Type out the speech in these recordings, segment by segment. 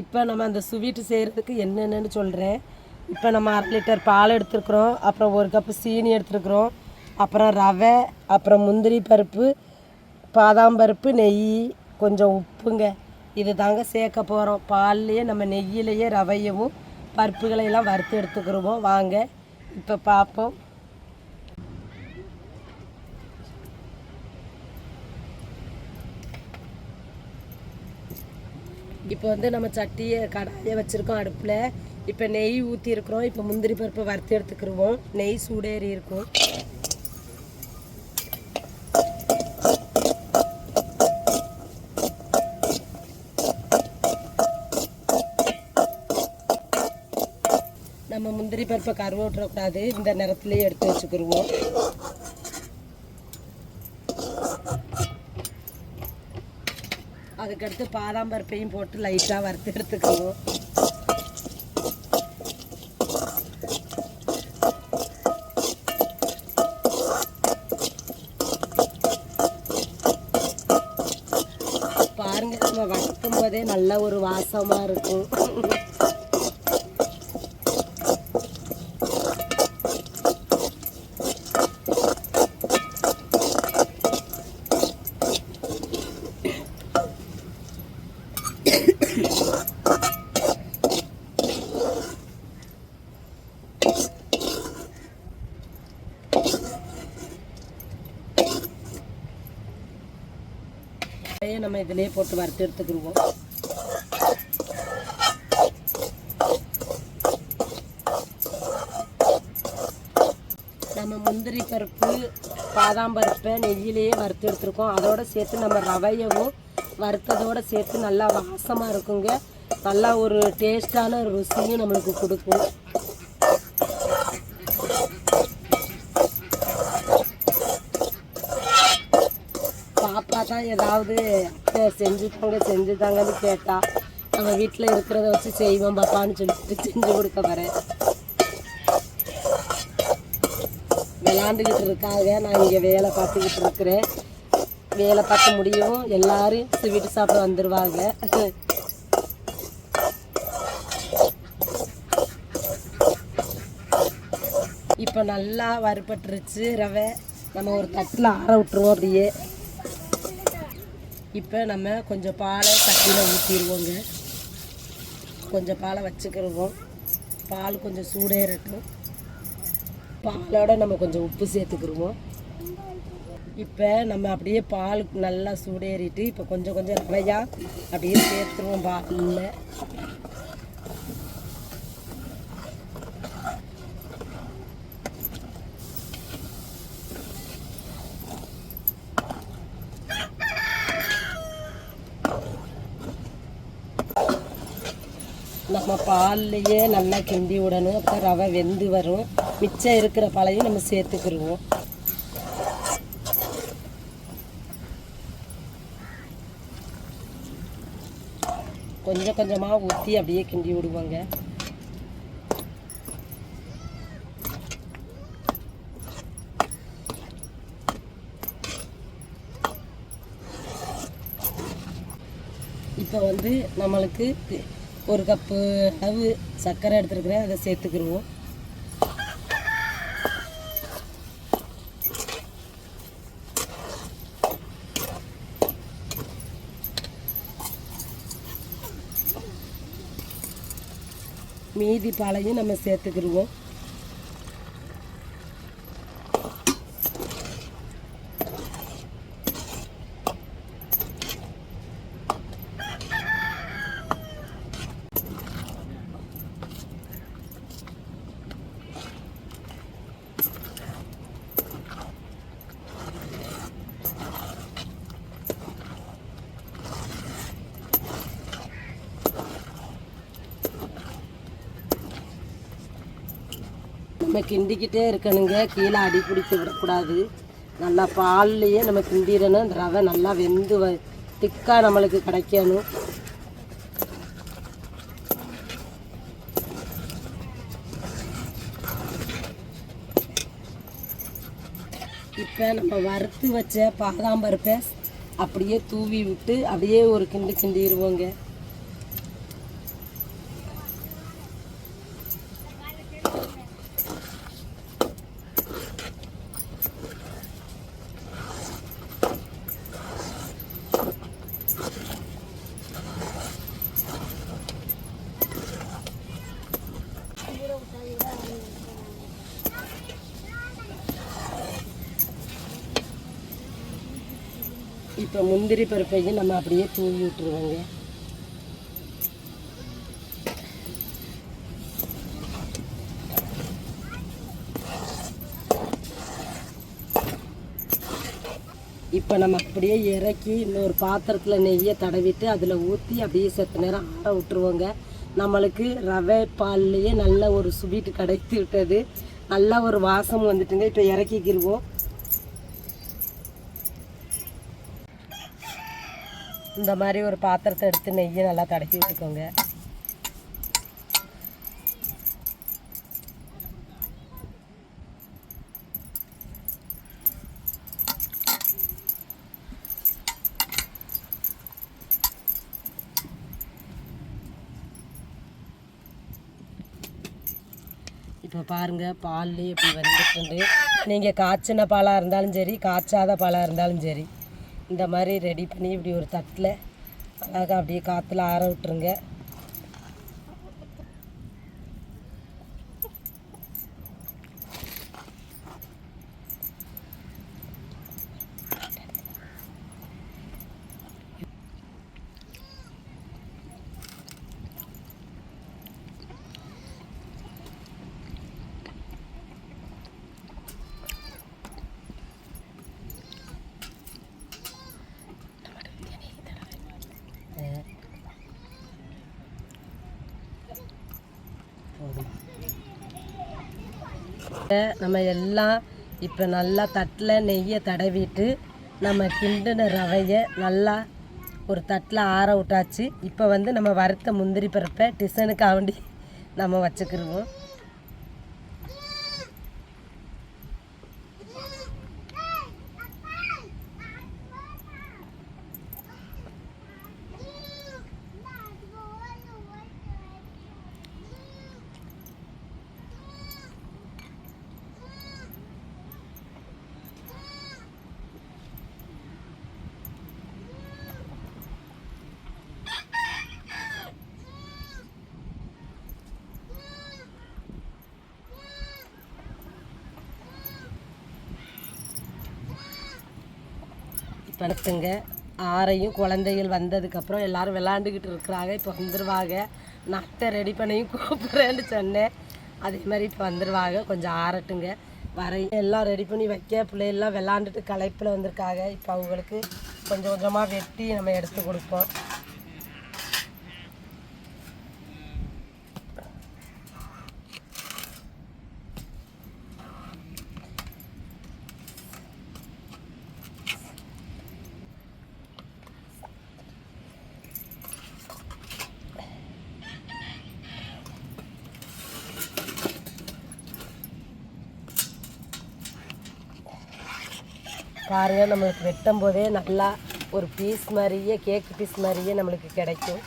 இப்போ நம்ம அந்த ஸ்வீட்டு செய்கிறதுக்கு என்னென்னு சொல்கிறேன் இப்போ நம்ம அரை லிட்டர் பால் எடுத்துருக்குறோம். அப்புறம் ஒரு கப்பு சீனி எடுத்துருக்குறோம். அப்புறம் ரவை அப்புறம் முந்திரி பருப்பு பாதாம் பருப்பு நெய் கொஞ்சம் உப்புங்க. இது தாங்க சேர்க்க போகிறோம் பால்லையே நம்ம நெய்யிலேயே ரவையவும் பருப்புகளையெல்லாம் வறுத்து எடுத்துக்கிடுவோம் வாங்க இப்போ பார்ப்போம் இப்போ வந்து நம்ம சட்டியை கடாயை வச்சுருக்கோம் அடுப்பில். இப்போ நெய் ஊற்றிருக்கிறோம் இப்போ முந்திரி பருப்பு வறுத்து எடுத்துக்கிடுவோம் நெய் சூடேறி இருக்கும். நம்ம முந்திரி பருப்பை கருவ விட்டுறக்கூடாது இந்த நேரத்துலேயே எடுத்து வச்சுக்கிடுவோம் அதுக்கடுத்து பாதாம் பருப்பையும் போட்டு லைட்டாக வறுத்து எடுத்துக்கணும். பாருங்க நம்ம வறுக்கும் போதே நல்ல ஒரு வாசமாக இருக்கும் அப்படியே நம்ம இதிலே போட்டு வறுத்து எடுத்துக்கிடுவோம் நம்ம முந்திரி பருப்பு பாதாம் பருப்பை நெய்யிலேயே வறுத்து எடுத்துருக்கோம். அதோட சேர்த்து நம்ம ரவையவும் வறுத்ததோட சேர்த்து நல்லா வாசமாக இருக்குங்க. நல்லா ஒரு டேஸ்டான ருசியும் நம்மளுக்கு கொடுக்கும். பாப்பா தான் ஏதாவது செஞ்சு தாங்க செஞ்சு தாங்கன்னு கேட்டால் நம்ம வீட்டில் இருக்கிறத வச்சு செய்வோம் பாப்பான்னு சொல்லிட்டு செஞ்சு கொடுக்க வரேன் விளாண்டுக்கிட்டு இருக்காங்க. நான் இங்கே வேலை பார்த்துக்கிட்டு இருக்கிறேன். வேலை பார்க்க முடியும். எல்லாரும் ஸ்வீட்டு சாப்பிட வந்துடுவாங்க இப்போ நல்லா வறுபட்டுருச்சு ரவை. நம்ம ஒரு தட்டில் ஆற விட்டுருவோம் அப்படியே. இப்போ நம்ம கொஞ்சம் பாலை சட்டியில் ஊற்றிடுவோங்க கொஞ்சம் பாலை வச்சுக்கிடுவோம். பால் கொஞ்சம் சூடேறட்டும். பாலோட நம்ம கொஞ்சம் உப்பு சேர்த்துக்கிடுவோம். இப்போ நம்ம அப்படியே பால் நல்லா சூடேறிட்டு இப்போ கொஞ்சம் கொஞ்சம் நிறையா அப்படியே சேர்த்துருவோம் பாலில் நம்ம பால்லையே நல்லா கிண்டி விடணும். அப்போ ரவை வெந்து வரும். மிச்சம் இருக்கிற பாலையும் நம்ம சேர்த்துக்கிடுவோம் கொஞ்சம் கொஞ்சமாக ஊற்றி அப்படியே கிண்டி விடுவோங்க. இப்போ வந்து நம்மளுக்கு ஒரு கப்பு அளவு சர்க்கரை எடுத்துருக்குறேன். அதை சேர்த்துக்கிடுவோம் மீதி பாலையும் நம்ம சேர்த்துக்கிடுவோம் நம்ம கிண்டிக்கிட்டே இருக்கணுங்க. கீழே அடி பிடித்து விடக்கூடாது. நல்லா பால்லையே நம்ம கிண்டிடணும். அந்த ரவை நல்லா வெந்து வ திக்காக நம்மளுக்கு கிடைக்கணும். இப்போ நம்ம வறுத்து வச்ச பாதாம் பருப்பை அப்படியே தூவி விட்டு அப்படியே ஒரு கிண்டு கிண்டிடுவோங்க. இப்போ முந்திரி பருப்பையும் நம்ம அப்படியே தூவி விட்டுருவோங்க. இப்போ நம்ம அப்படியே இறக்கி இன்னொரு பாத்திரத்தில் நெய்யை தடவிட்டு அதில் ஊற்றி அப்படியே செத்த நேரம் ஆற விட்டுருவோங்க. நம்மளுக்கு ரவை பால்லையே நல்ல ஒரு ஸ்வீட்டு கிடைத்து விட்டது. நல்ல ஒரு வாசம் வந்துட்டுங்க. இப்போ இறக்கிக்கிருவோம். இந்த மாதிரி ஒரு பாத்திரத்தை எடுத்து நெய்யை நல்லா தடக்கி விட்டுக்கோங்க. இப்போ பாருங்கள் பால்லேயே இப்படி வந்துட்டு நீங்கள் காய்ச்சின பாலாக இருந்தாலும் சரி காய்ச்சாத பாலாக இருந்தாலும் சரி. இந்த மாதிரி ரெடி பண்ணி இப்படி ஒரு தட்டில் அழகாக அப்படியே காற்றுல ஆற விட்டுருங்க போதும் நம்ம எல்லாம் இப்போ நல்லா தட்டில் நெய்யை தடவிட்டு நம்ம கிண்டின ரவையை நல்லா ஒரு தட்டில் ஆற விட்டாச்சு. இப்போ வந்து நம்ம வறுத்த முந்திரி பருப்பை டிசனுக்காண்டி நம்ம வச்சுக்கிருவோம். படுத்துங்க. ஆறையும் குழந்தைகள் வந்ததுக்கப்புறம் எல்லாரும் விளாண்டுக்கிட்டு இருக்கிறாங்க. இப்போ வந்துடுவாங்க நட்டை ரெடி பண்ணியும் கூப்பிட்றேன்னு சொன்னேன். அதே மாதிரி இப்போ வந்துடுவாங்க கொஞ்சம் ஆறட்டுங்க. வரையும் எல்லாம் ரெடி பண்ணி வைக்க. பிள்ளைகள்லாம் விளாண்டுட்டு களைப்பில் வந்திருக்காங்க. இப்போ அவங்களுக்கு கொஞ்சம் கொஞ்சமாக வெட்டி நம்ம எடுத்து கொடுப்போம். பாருங்கள் நம்மளுக்கு வெட்டும் போதே நல்லா ஒரு பீஸ் மாதிரியே கேக் பீஸ் மாதிரியே நம்மளுக்கு கிடைக்கும்.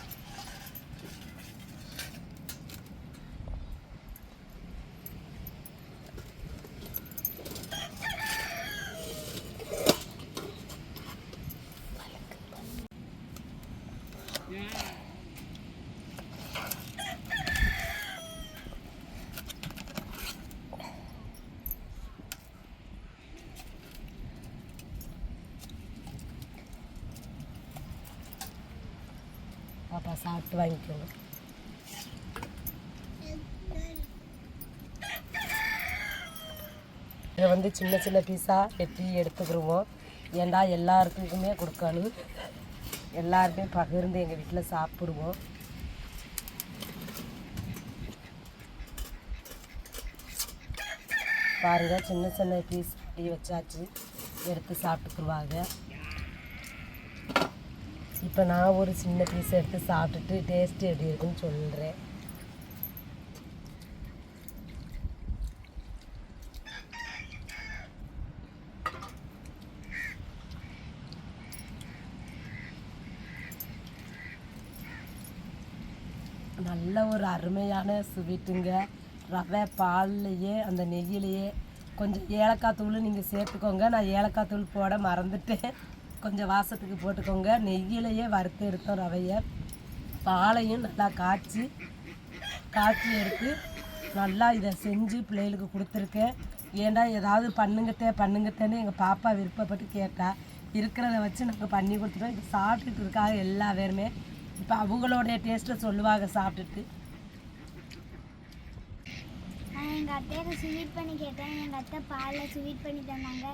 பாப்பா சாப்பிட்டு வாங்கிக்கோங்க. இதை வந்து சின்ன சின்ன பீஸாக வெட்டி எடுத்துக்கிடுவோம் ஏண்டா எல்லாருக்குமே கொடுக்கணும். எல்லாருமே பகிர்ந்து எங்கள் வீட்டில் சாப்பிடுவோம். பாருங்கள் சின்ன சின்ன பீஸ் வெட்டி வச்சாச்சு. எடுத்து சாப்பிட்டுக்குருவாங்க. இப்போ நான் ஒரு சின்ன பீஸ் எடுத்து சாப்பிட்டுட்டு டேஸ்ட் எப்படி இருக்குன்னு சொல்கிறேன் நல்ல ஒரு அருமையான ஸ்வீட்டுங்க ரவை பால்லையே அந்த நெய்யிலையே கொஞ்சம் ஏலக்காய் தூள் நீங்கள் சேர்த்துக்கோங்க. நான் ஏலக்காய் தூள் போட மறந்துட்டேன். கொஞ்சம் வாசத்துக்கு போட்டுக்கோங்க. நெய்யிலையே வறுத்து எடுத்தோம் ரவையை பாலையும் நல்லா காய்ச்சி காய்ச்சி எடுத்து நல்லா இதை செஞ்சு பிள்ளைகளுக்கு கொடுத்துருக்கேன். ஏன்டா ஏதாவது பண்ணுங்கத்தே பண்ணுங்கத்தேன்னு எங்கள் பாப்பா விருப்பப்பட்டு கேட்டா. இருக்கிறத வச்சு நாங்கள் பண்ணி கொடுத்துட்டோம். இப்போ சாப்பிட்டுட்டு இருக்காங்க எல்லா பேருமே. இப்போ அவங்களோடைய டேஸ்ட்டை சொல்லுவாங்க சாப்பிட்டுட்டு. எங்கள் அத்தையை ஸ்வீட் பண்ணி கேட்டேன். எங்கள் அத்தை பாலில் ஸ்வீட் பண்ணி தந்தாங்க.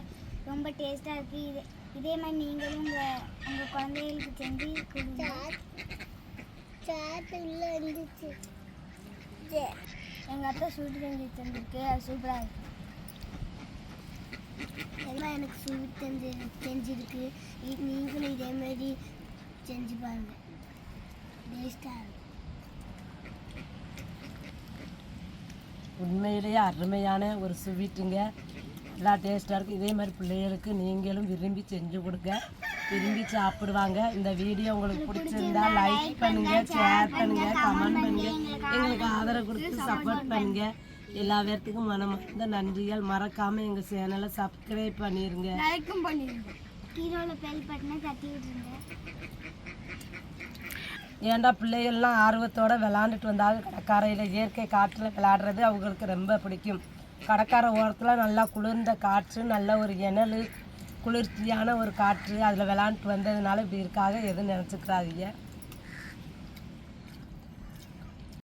ரொம்ப டேஸ்ட்டாக இருக்குது இது இதே மாதிரி நீங்களும் உங்கள் உங்கள் குழந்தைகளுக்கு செஞ்சு கொடுங்க. உள்ளே இருந்துச்சு. எங்கள் அத்தை ஸ்வீட் செஞ்சு தந்திருக்கு அது சூப்பராக இருக்கு. எல்லாம் எனக்கு ஸ்வீட் செஞ்சு செஞ்சுருக்கு. நீங்களும் இதே மாதிரி செஞ்சு பாருங்கள் டேஸ்ட்டாக இருக்கும் உண்மையிலேயே அருமையான ஒரு ஸ்வீட்டுங்க நல்லா டேஸ்ட்டாக இருக்குது இதே மாதிரி பிள்ளைகளுக்கு நீங்களும் விரும்பி செஞ்சு கொடுங்க. விரும்பி சாப்பிடுவாங்க. இந்த வீடியோ உங்களுக்கு பிடிச்சிருந்தா லைக் பண்ணுங்க ஷேர் பண்ணுங்க கமெண்ட் பண்ணுங்க. எங்களுக்கு ஆதரவு கொடுத்து சப்போர்ட் பண்ணுங்க. எல்லா பேர்த்துக்கும் மனமார்ந்த நன்றிகள். மறக்காம எங்க சேனலை சப்ஸ்கிரைப் லைக்கும் பண்ணிடுங்க பெல் பட்டனை ஏன்டா பிள்ளைகள்லாம் ஆர்வத்தோட விளாண்டுட்டு வந்தாங்க. கடற்கரையில் இயற்கை காற்றில் விளையாடுறது அவங்களுக்கு ரொம்ப பிடிக்கும். கடற்கரை ஓரத்தில் நல்லா குளிர்ந்த காற்று நல்ல ஒரு இணல் குளிர்ச்சியான ஒரு காற்று அதில் விளாண்ட்டு வந்ததுனால இப்படி இருக்காக எதுவும் நினச்சிக்கிறாதீங்க